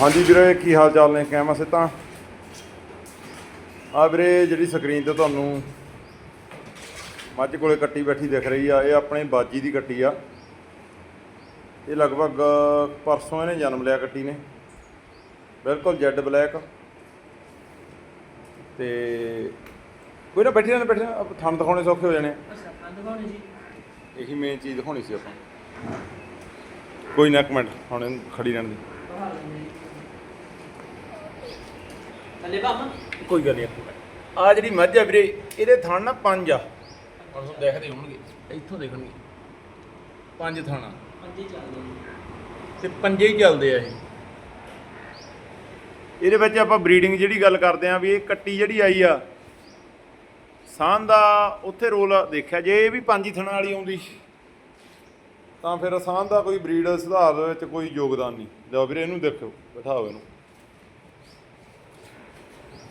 ਹਾਂਜੀ ਵੀਰੇ ਕੀ ਹਾਲ ਚਾਲ ਨੇ? ਕਿਵੇਂ ਸੇ ਤਾਂ ਆ ਵੀਰੇ ਜਿਹੜੀ ਸਕਰੀਨ ਤੇ ਤੁਹਾਨੂੰ ਮੱਝ ਕੋਲੇ ਕੱਟੀ ਬੈਠੀ ਦਿਖ ਰਹੀ ਆ ਇਹ ਆਪਣੇ ਬਾਜੀ ਦੀ ਕੱਟੀ ਆ। ਇਹ ਲਗਭਗ ਪਰਸੋਂ ਇਹਨੇ ਜਨਮ ਲਿਆ ਕੱਟੀ ਨੇ। ਬਿਲਕੁਲ ਜੈਡ ਬਲੈਕ। ਤੇ ਕੋਈ ਨਾ ਬੈਠੀ ਰਹਿਣਾ ਬੈਠੀ ਥਣ ਦਿਖਾਉਣੇ ਸੌਖੇ ਹੋ ਜਾਣੇ। ਦਿਖਾਉਣੀ ਜੀ। ਇਹੀ ਮੇਨ ਚੀਜ਼ ਦਿਖਾਉਣੀ ਸੀ ਆਪਾਂ। ਕੋਈ ਨਾ ਕਮੈਂਟ ਹੁਣ ਖੜੀ ਰਹਿਣ ਦੀ। ਲੈਂਦੇ ਥੱਲੇ ਕੋਈ ਗੱਲ ਨਹੀਂ ਆ ਜਿਹੜੀ ਮੱਝ ਆ ਵੀਰੇ ਇਹਦੇ ਥਣ ਨਾ ਪੰਜ ਆ। ਹੁਣ ਤੁਹਾਨੂੰ ਦੇਖਦੇ ਹੋਣਗੇ। ਇੱਥੋਂ ਦੇਖਣਗੇ। ਪੰਜ ਥਾਣਾ। ਪੰਜੇ ਚੱਲਦੇ ਜੀ ਤੇ ਪੰਜੇ ਹੀ ਚੱਲਦੇ ਆ ਇਹ। ਇਹਦੇ ਵਿੱਚ ਆਪਾਂ ਬਰੀਡਿੰਗ ਜਿਹੜੀ ਗੱਲ ਕਰਦੇ ਆ ਵੀ ਇਹ ਕੱਟੀ ਜਿਹੜੀ ਆਈ ਆ ਸਾਂਝ ਦਾ ਉੱਥੇ ਰੋਲ ਦੇਖਿਆ। ਜੇ ਇਹ ਵੀ ਪੰਜ ਹੀ ਥਣਾ ਵਾਲੀ ਆਉਂਦੀ ਤਾਂ ਫਿਰ ਸਾਂਝ ਦਾ ਕੋਈ ਬਰੀਡ ਸੁਧਾਰ ਦੇ ਵਿੱਚ ਕੋਈ ਯੋਗਦਾਨ ਨਹੀਂ। ਲਓ ਵੀਰੇ ਇਹਨੂੰ ਦੇਖੋ ਬਿਠਾਓ ਇਹਨੂੰ।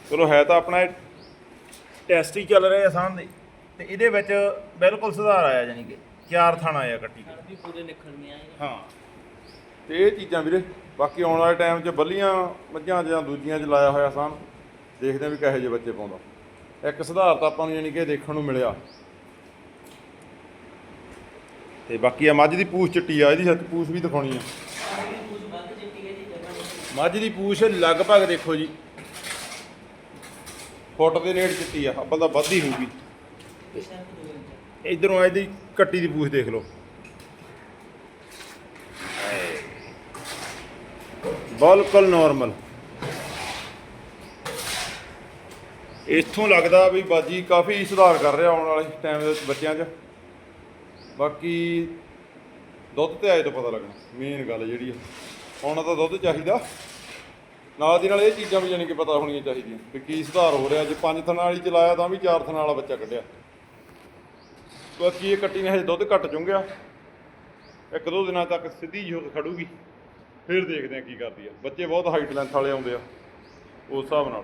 ਚਲੋ ਹੈ ਤਾਂ ਆਪਣਾ ਟੈਸਟ ਹੀ ਚੱਲ ਰਿਹਾ ਸਾਂਝ ਦੇ। ਤੇ ਇਹਦੇ ਵਿੱਚ ਬਿਲਕੁਲ ਸੁਧਾਰ ਆਇਆ ਜਾਨੀ ਕਿ ਚਾਰ ਥਣ ਆਇਆ ਕੱਟੀ ਦੇ ਪੂਰੇ ਨਿਕਲਣੇ ਆਏ। ਹਾਂ। ਤੇ ਇਹ ਚੀਜ਼ਾਂ ਵੀਰੇ ਬਾਕੀ ਆਉਣ ਵਾਲੇ ਟਾਈਮ 'ਚ ਬੱਲੀਆਂ ਮੱਝਾਂ ਜਾਂ ਦੂਜੀਆਂ 'ਚ ਲਾਇਆ ਹੋਇਆ ਸਨ ਦੇਖਦੇ ਆ ਵੀ ਕਿਹੋ ਜਿਹੇ ਬੱਚੇ ਪਾਉਂਦਾ। ਇੱਕ ਸੁਧਾਰ ਤਾਂ ਆਪਾਂ ਨੂੰ ਯਾਨੀ ਕਿ ਦੇਖਣ ਨੂੰ ਮਿਲਿਆ। ਤੇ ਬਾਕੀ ਆ ਮੱਝ ਦੀ ਪੂਛ ਚਿੱਟੀ ਆ, ਇਹਦੀ ਸੱਚ ਪੂਛ ਵੀ ਦਿਖਾਉਣੀ ਆ। ਚਿੱਟੀ ਮੱਝ ਦੀ ਪੂਛ ਲਗਭਗ ਦੇਖੋ ਜੀ, ਫੁੱਟ ਦੇ ਨੇੜ ਚਿੱਟੀ ਆ ਅੱਬਲ ਤਾਂ ਵੱਧ ਹੀ ਹੋਊਗੀ। ਇਧਰੋਂ ਇਹਦੀ ਕੱਟੀ ਦੀ ਪੂਛ ਦੇਖ ਲਓ। ਬਿਲਕੁਲ ਨਾਰਮਲ ਇੱਥੋਂ ਲੱਗਦਾ ਵੀ ਬਾਜੀ ਕਾਫੀ ਸੁਧਾਰ ਕਰ ਰਿਹਾ ਆਉਣ ਵਾਲੇ ਟਾਈਮ ਦੇ ਵਿੱਚ ਬੱਚਿਆਂ 'ਚ। ਬਾਕੀ ਦੁੱਧ ਤੇ ਆਏ ਤੋਂ ਪਤਾ ਲੱਗਣਾ ਮੇਨ ਗੱਲ ਜਿਹੜੀ ਆ। ਹੁਣ ਤਾਂ ਦੁੱਧ ਚਾਹੀਦਾ। ਨਾਲ ਦੀ ਨਾਲ ਇਹ ਚੀਜ਼ਾਂ ਵੀ ਜਾਣੀ ਕਿ ਪਤਾ ਹੋਣੀਆਂ ਚਾਹੀਦੀਆਂ ਵੀ ਕੀ ਸੁਧਾਰ ਹੋ ਰਿਹਾ। ਜੇ ਪੰਜ ਥਣਾ ਵਾਲੀ ਚਲਾਇਆ ਤਾਂ ਵੀ ਚਾਰ ਥਣਾ ਵਾਲਾ ਬੱਚਾ ਕੱਢਿਆ। ਬਾਕੀ ਇਹ ਕੱਟੀ ਨੇ ਹਜੇ ਦੁੱਧ ਘੱਟ ਚੁੰਗਿਆ। ਇੱਕ ਦੋ ਦਿਨਾਂ ਤੱਕ ਸਿੱਧੀ ਹੋ ਖੜੂਗੀ। ਫਿਰ ਦੇਖਦੇ ਆ ਕੀ ਕਰਦੀ ਆ। ਬੱਚੇ ਬਹੁਤ ਹਾਈਟ ਲੈਂਥ ਵਾਲੇ ਆਉਂਦੇ ਆ, ਉਸ ਹਿਸਾਬ ਨਾਲ।